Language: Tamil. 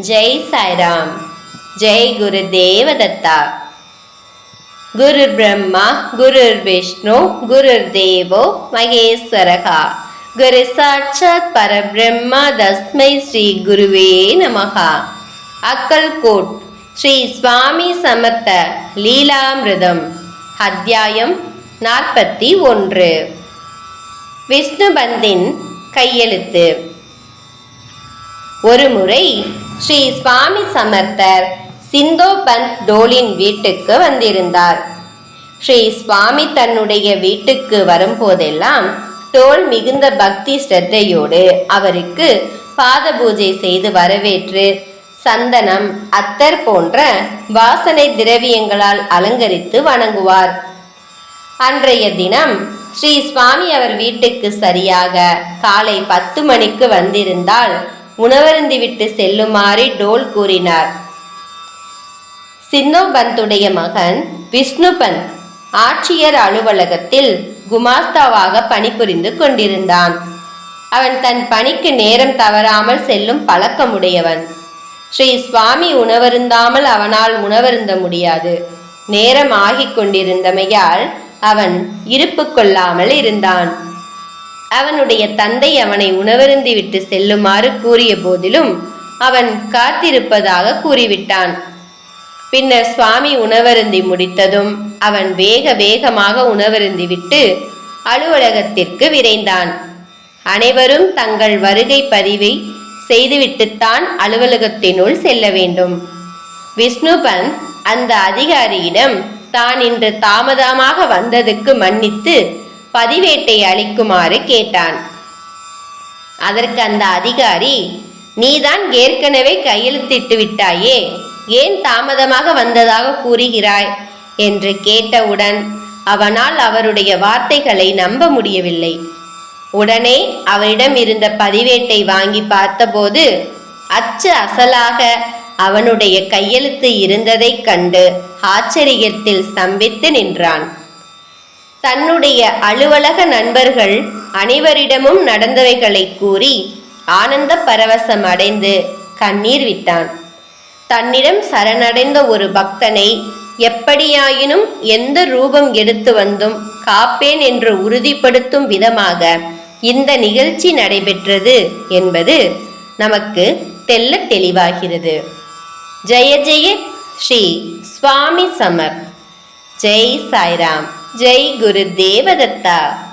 ஜெய் சாய்ராம். ஜெய் குரு தேவதத்தா. குரு பிரம்மா குரு விஷ்ணு குரு தேவோ மகேஸ்வரகா. குரு சாட்சாத் பரபிரம்மா தஸ்மை ஸ்ரீ குருவே நமகா அக்கல்கோட் ஸ்ரீ சுவாமி சமர்த்த லீலாமிருதம் அத்தியாயம் நாற்பத்தி ஒன்று. விஷ்ணுபந்தின் கையெழுத்து. ஒருமுறை ஸ்ரீ சுவாமி சமர்த்தர் சிந்தோபந்த் டோலின் வீட்டுக்கு வந்திருந்தார். ஸ்ரீ சுவாமி தன்னுடைய வீட்டுக்கு வரும்போதெல்லாம் டோல் மிகுந்த பக்தி ஸ்ரத்தையோடு அவருக்கு பாத பூஜை செய்து வரவேற்று சந்தனம் அத்தர் போன்ற வாசனை திரவியங்களால் அலங்கரித்து வணங்குவார். அன்றைய தினம் ஸ்ரீ சுவாமி அவர் வீட்டுக்கு சரியாக காலை பத்து மணிக்கு வந்திருந்தால் உணவருந்திவிட்டு செல்லுமாறு டோல் கூறினார். சின்னோபந்துடைய மகன் விஷ்ணுபந்த் ஆட்சியர் அலுவலகத்தில் குமாஸ்தாவாக பணிபுரிந்து கொண்டிருந்தான். அவன் தன் பணிக்கு நேரம் தவறாமல் செல்லும் பழக்கமுடையவன். ஸ்ரீ சுவாமி உணவருந்தாமல் அவனால் உணவருந்த முடியாது. நேரம் ஆகிக் கொண்டிருந்தமையால் அவன் இருப்பு கொள்ளாமல் இருந்தான். அவனுடைய தந்தை அவனை உணவருந்தி விட்டு செல்லுமாறு கூறிய போதிலும் அவன் காத்திருப்பதாக கூறிவிட்டான். பின்னர் சுவாமி உணவருந்தி முடித்ததும் அவன் வேக வேகமாக உணவருந்தி விட்டு அலுவலகத்திற்கு விரைந்தான். அனைவரும் தங்கள் வருகை பதிவை செய்துவிட்டுத்தான் அலுவலகத்தினுள் செல்ல வேண்டும். விஷ்ணுபந்த் அந்த அதிகாரியிடம் தான் இன்று தாமதமாக வந்ததுக்கு மன்னித்து பதிவேட்டை அளிக்குமாறு கேட்டான். அதற்கு அந்த அதிகாரி நீதான் ஏற்கனவே கையெழுத்திட்டு விட்டாயே ஏன் தாமதமாக வந்ததாக கூறுகிறாய்? என்று கேட்டவுடன் அவனால் அவருடைய வார்த்தைகளை நம்ப முடியவில்லை. உடனே அவரிடம் இருந்த பதிவேட்டை வாங்கி பார்த்தபோது அச்சு அசலாக அவனுடைய கையெழுத்து இருந்ததைக் கண்டு ஆச்சரியத்தில் ஸ்தம்பித்து நின்றான். தன்னுடைய அலுவலக நண்பர்கள் அனைவரிடமும் நடந்தவைகளை கூறி ஆனந்த பரவசம் அடைந்து கண்ணீர் விட்டான். தன்னிடம் சரணடைந்த ஒரு பக்தனை எப்படியாயினும் எந்த ரூபம் எடுத்து வந்தும் காப்பேன் என்று உறுதிப்படுத்தும் விதமாக இந்த நிகழ்ச்சி நடைபெற்றது என்பது நமக்கு தெல்ல தெளிவாகிறது. ஜெய ஜெய ஸ்ரீ சுவாமி சமர். ஜெய் சாய்ராம். ஜெய் குரு தேவதத்தா.